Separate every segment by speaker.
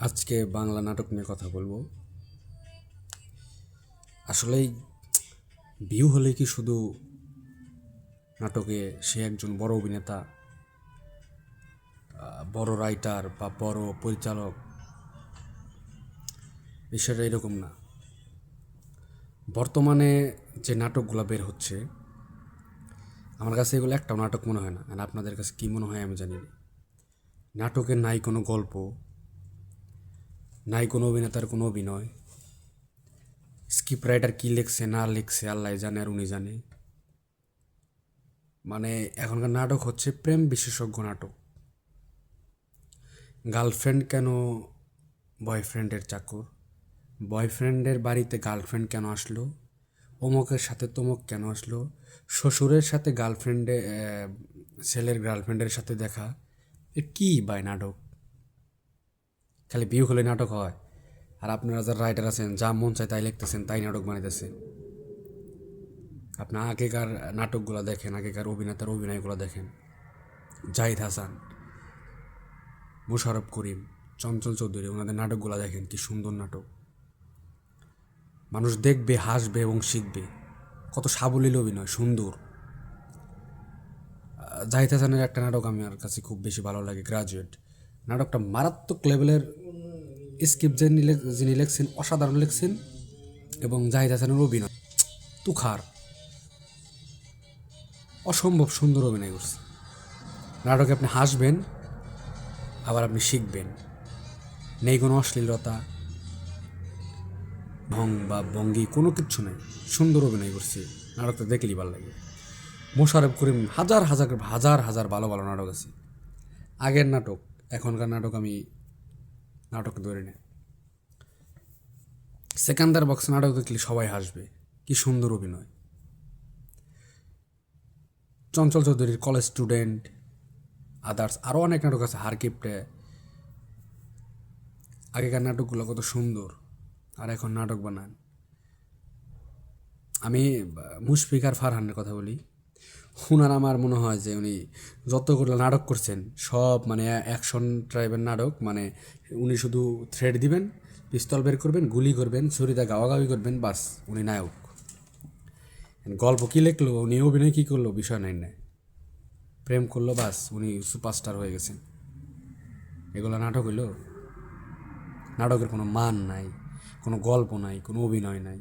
Speaker 1: আজকে বাংলা নাটক নিয়ে কথা বলব। আসলেই ভিউ হলে কি শুধু নাটকে সে একজন বড় অভিনেতা বড় রাইটার বা বড় পরিচালক, বিষয়টা এরকম না। বর্তমানে যে নাটকগুলো বের হচ্ছে, আমার কাছে এগুলো একটাও নাটক মনে হয় না। আর আপনাদের কাছে কী মনে হয় আমি জানি নাটকের নাই কোনো গল্প নাই কোনো অভিনেতার কোনো অভিনয়। স্ক্রিপ্ট রাইটার কী লিখছে, না লিখছে আল্লাহ জানে আর উনি জানে। মানে এখনকার নাটক হচ্ছে প্রেম বিশেষজ্ঞ নাটক। গার্লফ্রেন্ড কেন বয়ফ্রেন্ডের চাকর? বয়ফ্রেন্ডের বাড়িতে গার্লফ্রেন্ড কেন আসলো? অমুকের সাথে তমুক কেন আসলো? শ্বশুরের সাথে গার্লফ্রেন্ডে ছেলের গার্লফ্রেন্ডের সাথে দেখা কী বাই নাটক? খালি বিয়ে হলে নাটক হয়। আর আপনারা যারা রাইটার আছেন, যা মন চায় তাই লিখতেছেন, তাই নাটক বানাইতেছেন। আপনার আগেকার নাটকগুলো দেখেন, আগেকার অভিনেতার অভিনয়গুলো দেখেন। জাহিদ হাসান, মোশারফ করিম, চঞ্চল চৌধুরী, ওনাদের নাটকগুলো দেখেন, কি সুন্দর নাটক। মানুষ দেখবে, হাসবে এবং শিখবে। কত সাবলীল অভিনয়, সুন্দর। জাহিদ হাসানের একটা নাটক আমার কাছে খুব বেশি ভালো লাগে গ্রাজুয়েট নাটকটা মারাত্মক লেভেলের স্ক্রিপ্ট যিনি যিনি লিখছেন অসাধারণ লিখছেন এবং জাহিদ হাসানের অভিনয়। তুখার। অসম্ভব সুন্দর অভিনয় করছে। নাটকে আপনি হাসবেন, আবার আপনি শিখবেন। নেই কোনো অশ্লীলতা ঢং বা ভঙ্গি, কোনো কিচ্ছু নেই। সুন্দর অভিনয় করছে। নাটকটা দেখলেই ভালো লাগে। মোশারফ করিম, হাজার হাজার হাজার হাজার ভালো ভালো নাটক আছে। আগের নাটক, এখনকার নাটক আমি নাটক ধরে নেই সেকান্দার বক্স নাটক দেখলে সবাই হাসবে। কি সুন্দর অভিনয়। চঞ্চল চৌধুরীর কলেজ স্টুডেন্ট, আদার্স আরও অনেক নাটক আছে, হারকিপ্টে। আগেকার নাটকগুলো কত সুন্দর, আর এখন নাটক বানান। আমি মুশফিক আর ফারহানের কথা বলি। উনার আমার মনে হয় যে উনি যতগুলো নাটক করছেন, সব মানে অ্যাকশন টাইপের নাটক মানে উনি শুধু থ্রেড দিবেন পিস্তল বের করবেন, গুলি করবেন ছুরিতে গাওয়াগাওয়ি করবেন, বাস, উনি নায়ক। গল্প কী লিখলো, উনি অভিনয় কী করল, বিষয় নাই না প্রেম করল, বাস, উনি সুপারস্টার হয়ে গেছেন। এগুলো নাটক হইল? নাটকের কোনো মান নাই, কোনো গল্প নাই, কোনো অভিনয় নাই।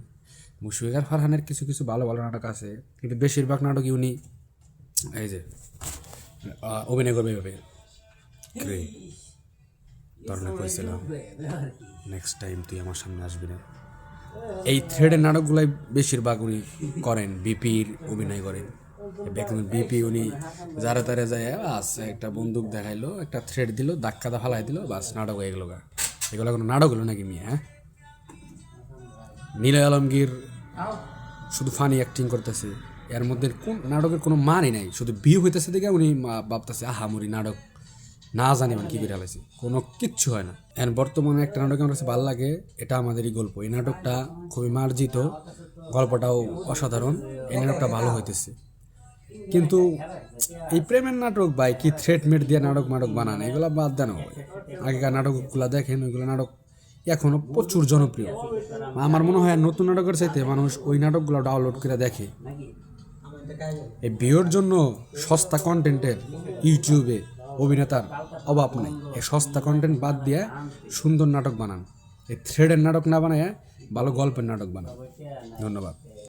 Speaker 1: মুশফিকার ফারহানের কিছু কিছু ভালো ভালো নাটক আছে, কিন্তু বেশিরভাগ নাটকই উনি এই যে অভিনয় করবে এভাবে রে তোর না নেক্সট টাইম তুই আমার সামনে আসবি না। এই থ্রেডের নাটকগুলাই বেশিরভাগ উনি করেন বিপির অভিনয় করেন। বিপি উনি যারা তারা যায়, বাস, একটা বন্দুক দেখাইলো, একটা থ্রেড দিল, ধাক্কাটা ফালাই দিল, বাস, নাটক হয়ে গেল গা। এগুলো কোনো নাটক হলো নাকি মিয়া হ্যাঁ? নীলয় আলমগীর শুধু ফানি অ্যাক্টিং করতেছে। এর মধ্যে কোন নাটকের কোনো মানই নাই। শুধু বিয়ে হইতেছে দেখে উনি ভাবতেছে আহামরি নাটক। না জানি মানে কী করে হালাইছে কোনো কিচ্ছু হয় না। এখন বর্তমানে একটা নাটক আমার কাছে ভালো লাগে, এটা আমাদেরই গল্প। এই নাটকটা খুবই মার্জিত, গল্পটাও অসাধারণ, এই নাটকটা ভালো হইতেছে। কিন্তু এই প্রেমের নাটক ভাই কি থ্রেট মেট দিয়ে নাটক মাটক বানান, এগুলো বাদ দেন আগেকার নাটকগুলো দেখেন, ওইগুলো নাটক এখনও প্রচুর জনপ্রিয়। আমার মনে হয় নতুন নাটকের চাইতে মানুষ ওই নাটকগুলো ডাউনলোড করে দেখে। এই ভিউর জন্য সস্তা কন্টেন্টের ইউটিউবে অভিনেতার অভাব নেই। এই সস্তা কন্টেন্ট বাদ দিয়ে সুন্দর নাটক বানান। এই থ্রেডের নাটক না বানায় ভালো গল্পের নাটক বানান। ধন্যবাদ।